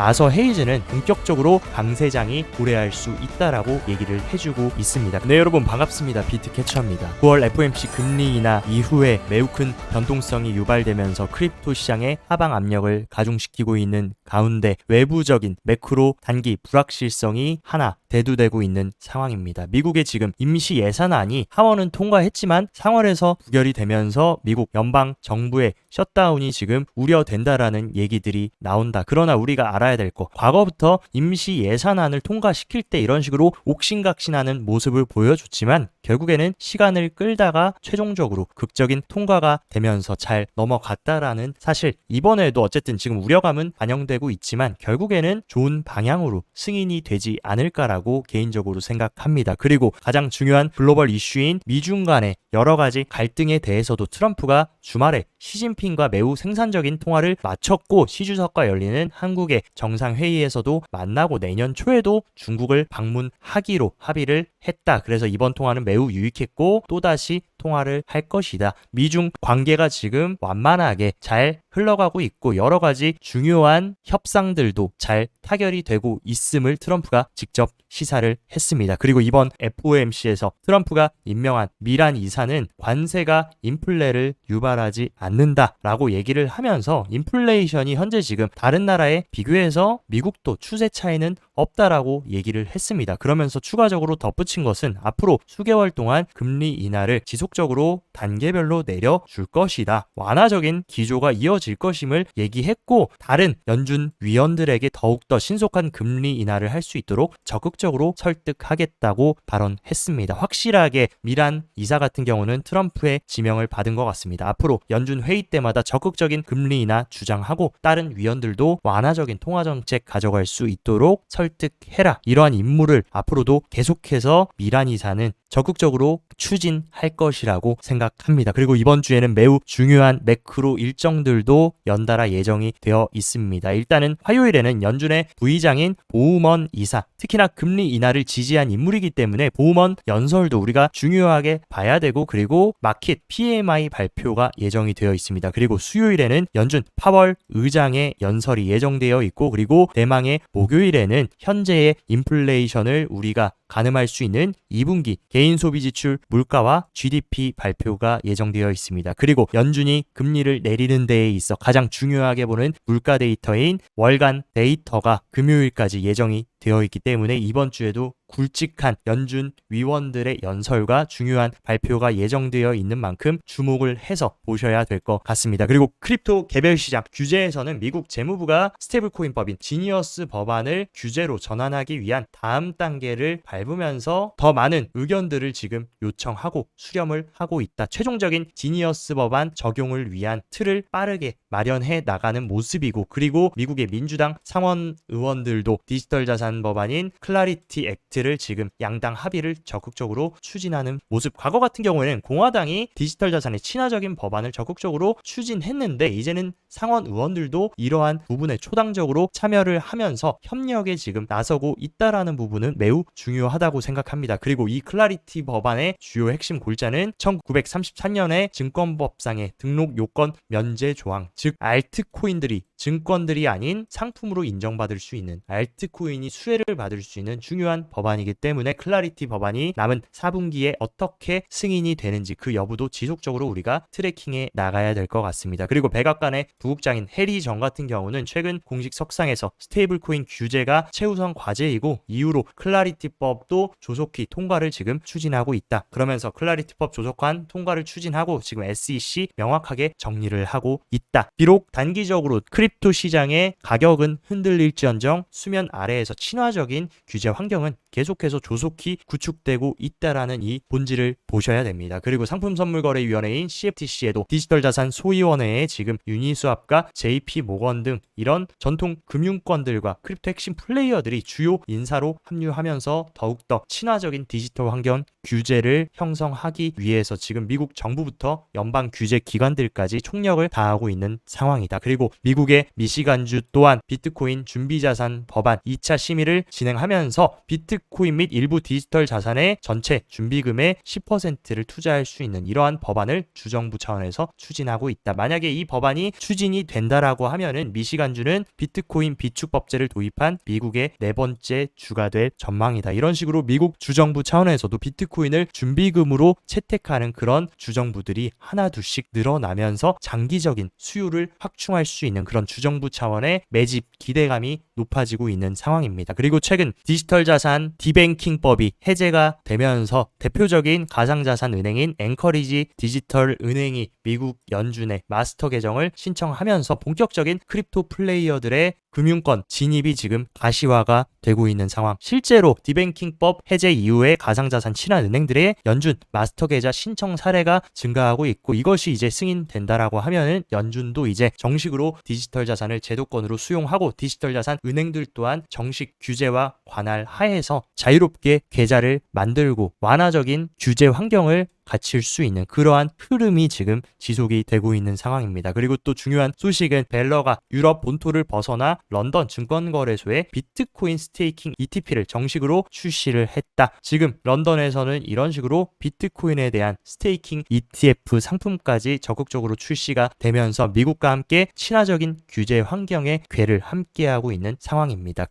아서 헤이즈는 본격적으로 강세장이 도래할 수 있다라고 얘기를 해주고 있습니다. 네 여러분 반갑습니다. 비트캐쳐입니다. 9월 FOMC 금리 인하 이후에 매우 큰 변동성이 유발되면서 크립토 시장의 하방 압력을 가중시키고 있는 가운데 외부적인 매크로 단기 불확실성이 하나 대두되고 있는 상황입니다. 미국의 지금 임시 예산안이 하원은 통과했지만 상원에서 부결이 되면서 미국 연방 정부의 셧다운이 지금 우려된다라는 얘기들이 나온다. 그러나 우리가 알아야 될 거, 과거부터 임시 예산안을 통과시킬 때 이런 식으로 옥신각신하는 모습을 보여줬지만 결국에는 시간을 끌다가 최종적으로 극적인 통과가 되면서 잘 넘어갔다라는 사실 이번에도 어쨌든 지금 우려감은 반영되고 있지만 결국에는 좋은 방향으로 승인이 되지 않을까라고 개인적으로 생각합니다. 그리고 가장 중요한 글로벌 이슈인 미중 간의 여러 가지 갈등에 대해서도 트럼프가 주말에 시진핑과 매우 생산적인 통화를 마쳤고 시주석과 열리는 한국의 정상회의에서도 만나고 내년 초에도 중국을 방문하기로 합의를 했다. 그래서 이번 통화는 매우 유익했고 또다시 통화를 할 것이다. 미중 관계가 지금 완만하게 잘 흘러가고 있고 여러 가지 중요한 협상들도 잘 타결이 되고 있음을 트럼프가 직접 시사를 했습니다. 그리고 이번 FOMC에서 트럼프가 임명한 미란 이사는 관세가 인플레를 유발하지 않는다라고 얘기를 하면서 인플레이션이 현재 지금 다른 나라에 비교해서 미국도 추세 차이는 없다라고 얘기를 했습니다. 그러면서 추가적으로 덧붙인 것은 앞으로 수개월 동안 금리 인하를 지속 적으로 단계별로 내려줄 것이다. 완화적인 기조가 이어질 것임을 얘기했고 다른 연준 위원들에게 더욱더 신속한 금리 인하를 할 수 있도록 적극적으로 설득하겠다고 발언했습니다. 확실하게 미란 이사 같은 경우는 트럼프의 지명을 받은 것 같습니다. 앞으로 연준 회의 때마다 적극적인 금리 인하 주장하고 다른 위원들도 완화적인 통화 정책 가져갈 수 있도록 설득해라. 이러한 임무를 앞으로도 계속해서 미란 이사는 적극적으로 추진할 것이 라고 생각합니다. 그리고 이번 주에는 매우 중요한 매크로 일정들도 연달아 예정이 되어 있습니다. 일단은 화요일에는 연준의 부의장인 보우먼 이사, 특히나 금리 인하를 지지한 인물이기 때문에 보우먼 연설도 우리가 중요하게 봐야 되고 그리고 마켓 PMI 발표가 예정이 되어 있습니다. 그리고 수요일에는 연준 파월 의장의 연설이 예정되어 있고 그리고 대망의 목요일에는 현재의 인플레이션을 우리가 가늠할 수 있는 2분기 개인 소비 지출 물가와 GDP 발표가 예정되어 있습니다. 그리고 연준이 금리를 내리는 데에 있어 가장 중요하게 보는 물가 데이터인 월간 데이터가 금요일까지 예정이 되어 있기 때문에 이번 주에도 굵직한 연준 위원들의 연설과 중요한 발표가 예정되어 있는 만큼 주목을 해서 보셔야 될 것 같습니다. 그리고 크립토 개별 시장 규제에서는 미국 재무부가 스테이블 코인 법인 지니어스 법안을 규제로 전환하기 위한 다음 단계를 밟으면서 더 많은 의견들을 지금 요청하고 수렴을 하고 있다. 최종적인 지니어스 법안 적용을 위한 틀을 빠르게 마련해 나가는 모습이고 그리고 미국의 민주당 상원 의원들도 디지털 자산 법안인 클라리티 액트를 지금 양당 합의를 적극적으로 추진하는 모습. 과거 같은 경우에는 공화당이 디지털 자산의 친화적인 법안을 적극적으로 추진했는데 이제는 상원 의원들도 이러한 부분에 초당적으로 참여를 하면서 협력에 지금 나서고 있다라는 부분은 매우 중요하다고 생각합니다. 그리고 이 클라리티 법안의 주요 핵심 골자는 1933년에 증권법상의 등록 요건 면제 조항, 즉 알트코인들이 증권들이 아닌 상품으로 인정받을 수 있는 알트코인이 수혜를 받을 수 있는 중요한 법안이기 때문에 클라리티 법안이 남은 4분기에 어떻게 승인이 되는지 그 여부도 지속적으로 우리가 트래킹해 나가야 될 것 같습니다. 그리고 백악관의 부국장인 해리 정 같은 경우는 최근 공식 석상에서 스테이블 코인 규제가 최우선 과제이고 이후로 클라리티법도 조속히 통과를 지금 추진하고 있다. 그러면서 클라리티법 조속한 통과를 추진하고 지금 SEC 명확하게 정리를 하고 있다. 비록 단기적으로 크립 토 시장의 가격은 흔들릴지언정 수면 아래에서 친화적인 규제 환경은 계속해서 조속히 구축되고 있다라는 이 본질을 보셔야 됩니다. 그리고 상품선물거래위원회인 CFTC에도 디지털 자산 소위원회에 지금 유니스왑과 JP 모건 등 이런 전통 금융권들과 크립토 핵심 플레이어들이 주요 인사로 합류하면서 더욱더 친화적인 디지털 환경 규제를 형성하기 위해서 지금 미국 정부부터 연방 규제 기관들까지 총력을 다하고 있는 상황이다. 그리고 미국의 미시간주 또한 비트코인 준비자산 법안 2차 심의를 진행하면서 비트코인 및 일부 디지털 자산의 전체 준비금의 10%를 투자할 수 있는 이러한 법안을 주정부 차원에서 추진하고 있다. 만약에 이 법안이 추진이 된다라고 하면은 미시간주는 비트코인 비축법제를 도입한 미국의 네 번째 주가 될 전망이다. 이런 식으로 미국 주정부 차원에서도 비트코인 을 준비금으로 채택하는 그런 주정부들이 하나 둘씩 늘어나면서 장기적인 수요를 확충할 수 있는 그런 주정부 차원의 매집 기대감이 높아지고 있는 상황입니다. 그리고 최근 디지털 자산 디뱅킹법이 해제가 되면서 대표적인 가상자산 은행인 앵커리지 디지털 은행이 미국 연준의 마스터 계정을 신청하면서 본격적인 크립토 플레이어들의 금융권 진입이 지금 가시화가 되고 있는 상황. 실제로 디뱅킹법 해제 이후에 가상자산 친환 은행들의 연준 마스터 계좌 신청 사례가 증가하고 있고 이것이 이제 승인된다라고 하면은 연준도 이제 정식으로 디지털 자산을 제도권으로 수용하고 디지털 자산 은행들 또한 정식 규제와 관할 하에서 자유롭게 계좌를 만들고 완화적인 규제 환경을 갖출 수 있는 그러한 흐름이 지금 지속이 되고 있는 상황입니다. 그리고 또 중요한 소식은 벨러가 유럽 본토를 벗어나 런던 증권거래소에 비트코인 스테이킹 ETP를 정식으로 출시를 했다. 지금 런던에서는 이런 식으로 비트코인에 대한 스테이킹 ETF 상품까지 적극적으로 출시가 되면서 미국과 함께 친화적인 규제 환경의 궤를 함께하고 있는 상황입니다.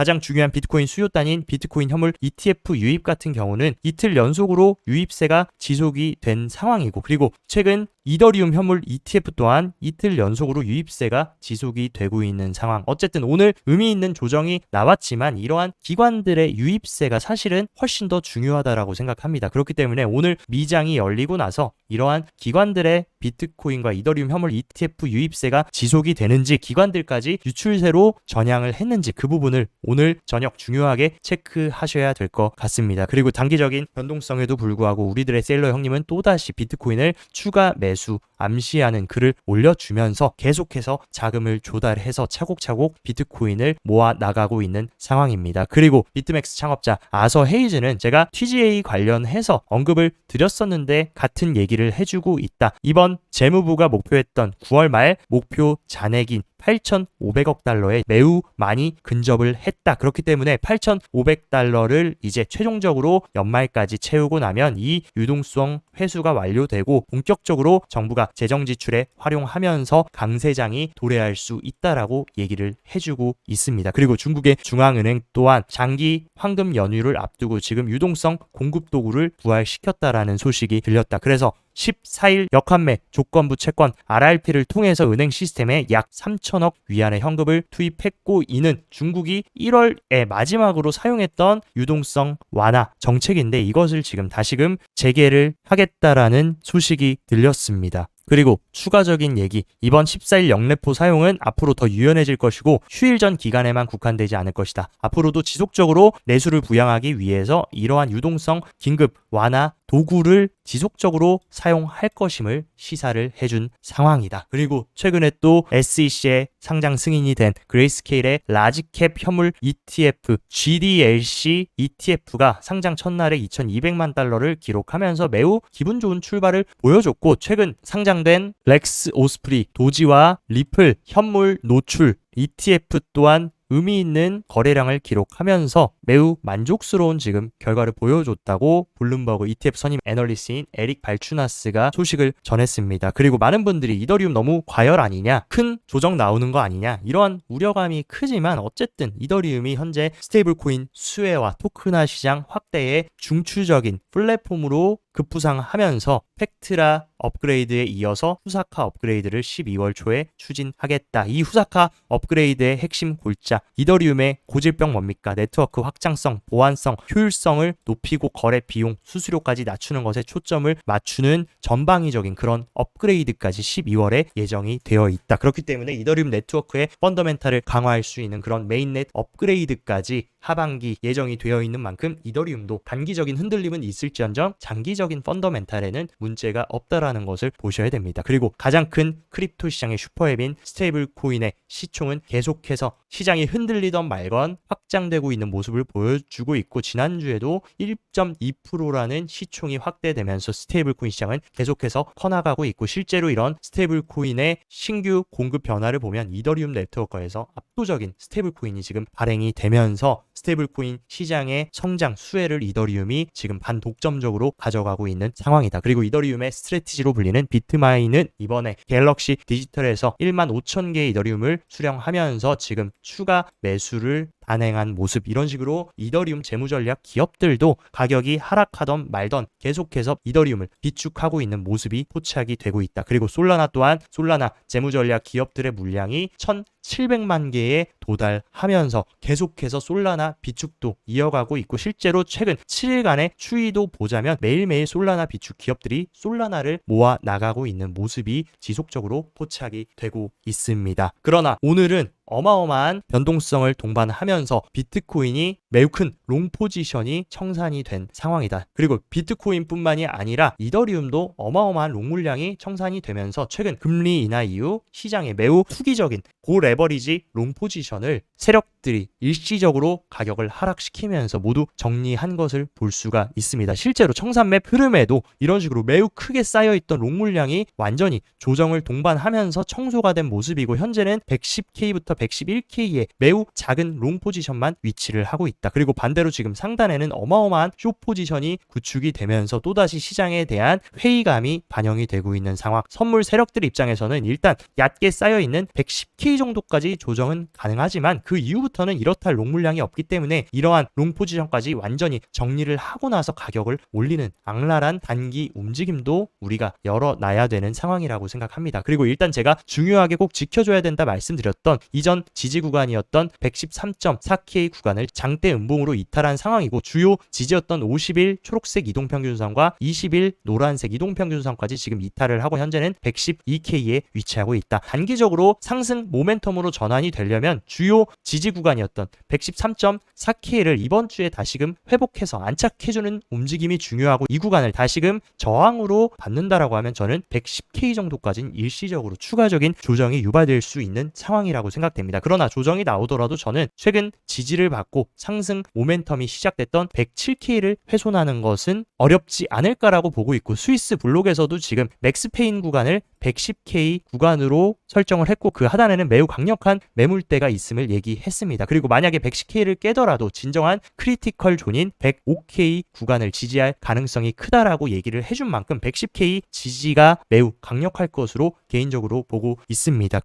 가장 중요한 비트코인 수요단인 비트코인 현물 ETF 유입 같은 경우는 이틀 연속으로 유입세가 지속이 된 상황이고 그리고 최근 이더리움 현물 ETF 또한 이틀 연속으로 유입세가 지속이 되고 있는 상황. 어쨌든 오늘 의미 있는 조정이 나왔지만 이러한 기관들의 유입세가 사실은 훨씬 더 중요하다라고 생각합니다. 그렇기 때문에 오늘 미장이 열리고 나서 이러한 기관들의 비트코인과 이더리움 현물 ETF 유입세가 지속이 되는지 기관들까지 유출세로 전향을 했는지 그 부분을 오늘 저녁 중요하게 체크하셔야 될 것 같습니다. 그리고 단기적인 변동성에도 불구하고 우리들의 셀러 형님은 또다시 비트코인을 추가 매수 암시하는 글을 올려주면서 계속해서 자금을 조달해서 차곡차곡 비트코인을 모아 나가고 있는 상황입니다. 그리고 비트맥스 창업자 아서 헤이즈는 제가 TGA 관련해서 언급을 드렸었는데 같은 얘기를 해주고 있다. 이번 재무부가 목표했던 9월 말 목표 잔액인 8,500억 달러에 매우 많이 근접을 했다. 그렇기 때문에 8,500달러를 이제 최종적으로 연말까지 채우고 나면 이 유동성 회수가 완료되고 본격적으로 정부가 재정 지출에 활용하면서 강세장이 도래할 수 있다라고 얘기를 해주고 있습니다. 그리고 중국의 중앙은행 또한 장기 황금 연휴를 앞두고 지금 유동성 공급 도구를 부활시켰다라는 소식이 들렸다. 그래서 14일 역환매 조건부 채권 RRP를 통해서 은행 시스템에 약 3천억 위안의 현금을 투입했고 이는 중국이 1월에 마지막으로 사용했던 유동성 완화 정책인데 이것을 지금 다시금 재개를 하겠다라는 소식이 들렸습니다. 그리고 추가적인 얘기 이번 14일 영래포 사용은 앞으로 더 유연해질 것이고 휴일 전 기간에만 국한되지 않을 것이다. 앞으로도 지속적으로 내수를 부양하기 위해서 이러한 유동성 긴급 완화 도구를 지속적으로 사용할 것임을 시사를 해준 상황이다. 그리고 최근에 또 SEC의 상장 승인이 된 그레이스케일의 라지캡 현물 ETF GDLC ETF가 상장 첫날에 2,200만 달러를 기록하면서 매우 기분 좋은 출발을 보여줬고 최근 상장된 렉스 오스프리, 도지와 리플 현물 노출 ETF 또한 의미 있는 거래량을 기록하면서 매우 만족스러운 지금 결과를 보여줬다고 블룸버그 ETF 선임 애널리스트인 에릭 발추나스가 소식을 전했습니다. 그리고 많은 분들이 이더리움 너무 과열 아니냐, 큰 조정 나오는 거 아니냐 이러한 우려감이 크지만 어쨌든 이더리움이 현재 스테이블 코인 수혜와 토큰화 시장 확대에 중추적인 플랫폼으로 급부상하면서 팩트라 업그레이드에 이어서 후사카 업그레이드를 12월 초에 추진하겠다. 이 후사카 업그레이드의 핵심 골자 이더리움의 고질병 뭡니까? 네트워크 확장성, 보안성, 효율성을 높이고 거래 비용, 수수료까지 낮추는 것에 초점을 맞추는 전방위적인 그런 업그레이드까지 12월에 예정이 되어 있다. 그렇기 때문에 이더리움 네트워크의 펀더멘탈을 강화할 수 있는 그런 메인넷 업그레이드까지 하반기 예정이 되어 있는 만큼 이더리움도 단기적인 흔들림은 있을지언정 장기적 인 펀더멘탈에는 문제가 없다라는 것을 보셔야 됩니다. 그리고 가장 큰 크립토 시장의 슈퍼앱인 스테이블 코인의 시총은 계속해서 시장이 흔들리던 말건 확장되고 있는 모습을 보여주고 있고 지난주에도 1.2%라는 시총이 확대되면서 스테이블 코인 시장은 계속해서 커나가고 있고 실제로 이런 스테이블 코인의 신규 공급 변화를 보면 이더리움 네트워크에서 압도적인 스테이블 코인이 지금 발행이 되면서 스테이블 코인 시장의 성장 수혜를 이더리움이 지금 반독점적으로 가져가 고 있는 상황이다. 그리고 이더리움의 스트레티지로 불리는 비트마인은 이번에 갤럭시 디지털에서 1만 5천 개의 이더리움을 수령하면서 지금 추가 매수를 단행한 모습 이런 식으로 이더리움 재무 전략 기업들도 가격이 하락하던 말던 계속해서 이더리움을 비축하고 있는 모습이 포착이 되고 있다. 그리고 솔라나 또한 솔라나 재무 전략 기업들의 물량이 1,700만 개에 도달하면서 계속해서 솔라나 비축도 이어가고 있고 실제로 최근 7일간의 추이도 보자면 매일매일 솔라나 비축 기업들이 솔라나를 모아 나가고 있는 모습이 지속적으로 포착이 되고 있습니다. 그러나 오늘은 어마어마한 변동성을 동반하면서 비트코인이 매우 큰 롱 포지션이 청산이 된 상황이다. 그리고 비트코인뿐만이 아니라 이더리움도 어마어마한 롱 물량이 청산이 되면서 최근 금리 인하 이후 시장에 매우 투기적인 고레버리지 롱 포지션을 세력 들이 일시적으로 가격을 하락시키면서 모두 정리한 것을 볼 수가 있습니다. 실제로 청산맵 흐름에도 이런 식으로 매우 크게 쌓여있던 롱 물량이 완전히 조정을 동반하면서 청소가 된 모습이고 현재는 110K부터 111K의 매우 작은 롱 포지션만 위치를 하고 있다. 그리고 반대로 지금 상단에는 어마어마한 쇼 포지션이 구축이 되면서 또다시 시장에 대한 회의감이 반영이 되고 있는 상황. 선물 세력들 입장에서는 일단 얕게 쌓여 있는 110K 정도까지 조정은 가능하지만 그 이후부터 는 이렇다 할롱 물량이 없기 때문에 이러한 롱 포지션까지 완전히 정리를 하고 나서 가격을 올리는 악랄한 단기 움직임도 우리가 열어놔야 되는 상황이라고 생각합니다. 그리고 일단 제가 중요하게 꼭 지켜줘야 된다 말씀드렸던 이전 지지 구간이었던 113.4K 구간을 장대 음봉으로 이탈한 상황이고 주요 지지였던 50일 초록색 이동평균선과 20일 노란색 이동평균선까지 지금 이탈을 하고 현재는 112K에 위치하고 있다. 단기적으로 상승 모멘텀으로 전환이 되려면 주요 지지 구간 이었던 113.4K를 이번 주에 다시금 회복해서 안착해주는 움직임이 중요하고 이 구간을 다시금 저항으로 받는다라고 하면 저는 110K 정도까지는 일시적으로 추가적인 조정이 유발될 수 있는 상황이라고 생각됩니다. 그러나 조정이 나오더라도 저는 최근 지지를 받고 상승 모멘텀이 시작됐던 107K를 훼손하는 것은 어렵지 않을까라고 보고 있고 스위스 블록에서도 지금 맥스페인 구간을 110K 구간으로 설정을 했고 그 하단에는 매우 강력한 매물대가 있음을 얘기했습니다. 그리고 만약에 110K를 깨더라도 진정한 크리티컬 존인 105K 구간을 지지할 가능성이 크다라고 얘기를 해준 만큼 110K 지지가 매우 강력할 것으로 개인적으로 보고 있습니다.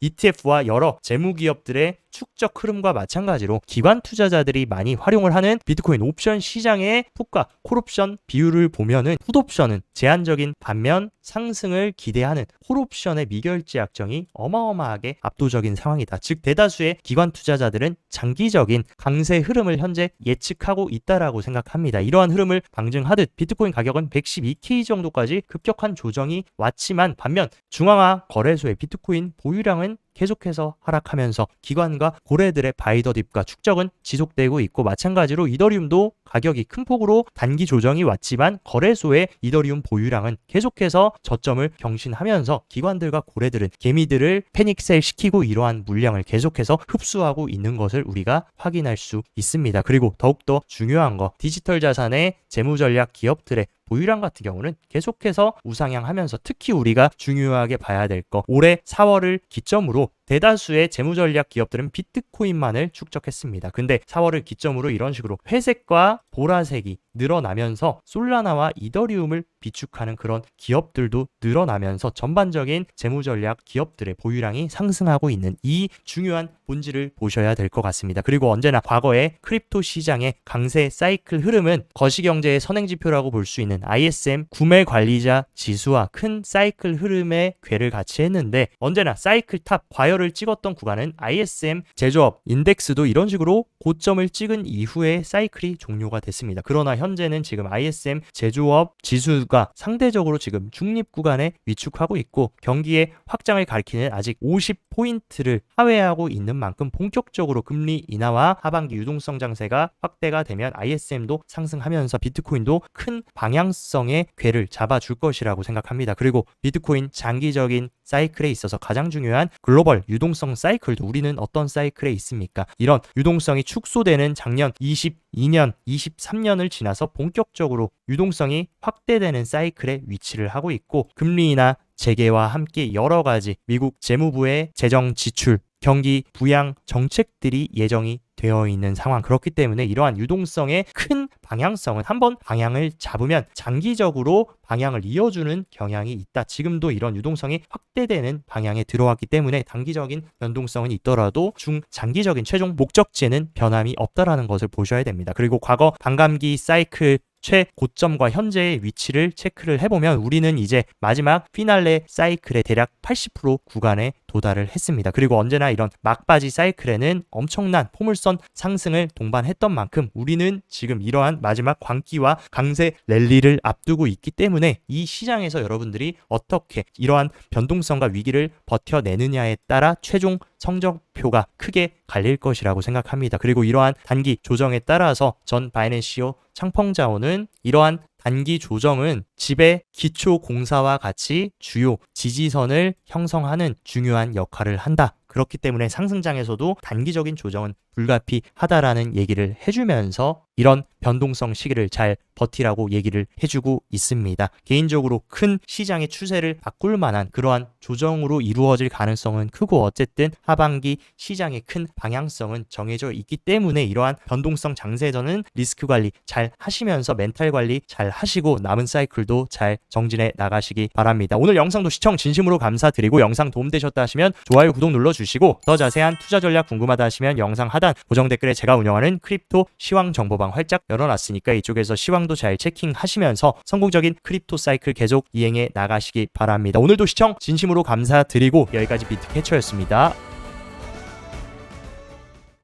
ETF와 여러 재무기업들의 축적 흐름과 마찬가지로 기관 투자자들이 많이 활용을 하는 비트코인 옵션 시장의 풋과 콜옵션 비율을 보면은 풋옵션은 제한적인 반면 상승을 기대하는 콜옵션의 미결제 약정이 어마어마하게 압도적인 상황이다. 즉 대다수의 기관 투자자들은 장기적인 강세 흐름을 현재 예측하고 있다라고 생각합니다. 이러한 흐름을 방증하듯 비트코인 가격은 112K 정도까지 급격한 조정이 왔지만 반면 중앙화 거래소의 비트코인 보유량은 계속해서 하락하면서 기관과 고래들의 바이더 딥과 축적은 지속되고 있고 마찬가지로 이더리움도 가격이 큰 폭으로 단기 조정이 왔지만 거래소의 이더리움 보유량은 계속해서 저점을 경신하면서 기관들과 고래들은 개미들을 패닉셀 시키고 이러한 물량을 계속해서 흡수하고 있는 것을 우리가 확인할 수 있습니다. 그리고 더욱더 중요한 거 디지털 자산의 재무 전략 기업들의 보유량 같은 경우는 계속해서 우상향하면서 특히 우리가 중요하게 봐야 될 거 올해 4월을 기점으로 대다수의 재무전략 기업들은 비트코인만을 축적했습니다. 근데 4월을 기점으로 이런 식으로 회색과 보라색이 늘어나면서 솔라나와 이더리움을 비축하는 그런 기업들도 늘어나면서 전반적인 재무전략 기업들의 보유량이 상승하고 있는 이 중요한 본질을 보셔야 될 것 같습니다. 그리고 언제나 과거의 크립토 시장의 강세 사이클 흐름은 거시경제의 선행지표라고 볼 수 있는 ISM 구매 관리자 지수와 큰 사이클 흐름의 궤를 같이 했는데 언제나 사이클 탑 과열 을 찍었던 구간은 ISM 제조업 인덱스도 이런 식으로 고점을 찍은 이후에 사이클이 종료가 됐습니다. 그러나 현재는 지금 ISM 제조업 지수가 상대적으로 지금 중립 구간에 위축하고 있고 경기의 확장을 가리키는 아직 50포인트를 하회하고 있는 만큼 본격적으로 금리 인하와 하반기 유동성 장세가 확대가 되면 ISM도 상승하면서 비트코인도 큰 방향성의 궤를 잡아줄 것이라고 생각합니다. 그리고 비트코인 장기적인 사이클에 있어서 가장 중요한 글로벌 유동성 사이클도 우리는 어떤 사이클에 있습니까? 이런 유동성이 축소되는 작년 22년, 23년을 지나서 본격적으로 유동성이 확대되는 사이클에 위치를 하고 있고 금리나 재계와 함께 여러 가지 미국 재무부의 재정 지출, 경기 부양 정책들이 예정이 되어 있는 상황. 그렇기 때문에 이러한 유동성의 큰 방향성은 한번 방향을 잡으면 장기적으로 방향을 이어주는 경향이 있다. 지금도 이런 유동성이 확대되는 방향에 들어왔기 때문에 단기적인 변동성은 있더라도 중장기적인 최종 목적지에는 변함이 없다라는 것을 보셔야 됩니다. 그리고 과거 반감기 사이클 최고점과 현재의 위치를 체크를 해보면 우리는 이제 마지막 피날레 사이클의 대략 80% 구간에 도달을 했습니다. 그리고 언제나 이런 막바지 사이클에는 엄청난 포물선 상승을 동반했던 만큼 우리는 지금 이러한 마지막 광기와 강세 랠리를 앞두고 있기 때문에 이 시장에서 여러분들이 어떻게 이러한 변동성과 위기를 버텨내느냐에 따라 최종 성적표가 크게 갈릴 것이라고 생각합니다. 그리고 이러한 단기 조정에 따라서 전 바이낸시오 창펑자오는 이러한 단기 조정은 집의 기초 공사와 같이 주요 지지선을 형성하는 중요한 역할을 한다. 그렇기 때문에 상승장에서도 단기적인 조정은 불가피하다라는 얘기를 해주면서 이런 변동성 시기를 잘 버티라고 얘기를 해주고 있습니다. 개인적으로 큰 시장의 추세를 바꿀 만한 그러한 조정으로 이루어질 가능성은 크고 어쨌든 하반기 시장의 큰 방향성은 정해져 있기 때문에 이러한 변동성 장세전은 리스크 관리 잘 하시면서 멘탈 관리 잘 하시고 남은 사이클 도 잘 정진해 나가시기 바랍니다. 오늘 영상도 시청 진심으로 감사드리고 영상 도움되셨다 하시면 좋아요 구독 눌러주시고 더 자세한 투자 전략 궁금하다 하시면 영상 하단 고정 댓글에 제가 운영하는 크립토 시황 정보방 활짝 열어놨으니까 이쪽에서 시황도 잘 체킹하시면서 성공적인 크립토 사이클 계속 이행해 나가시기 바랍니다. 오늘도 시청 진심으로 감사드리고 여기까지 비트캐쳐였습니다.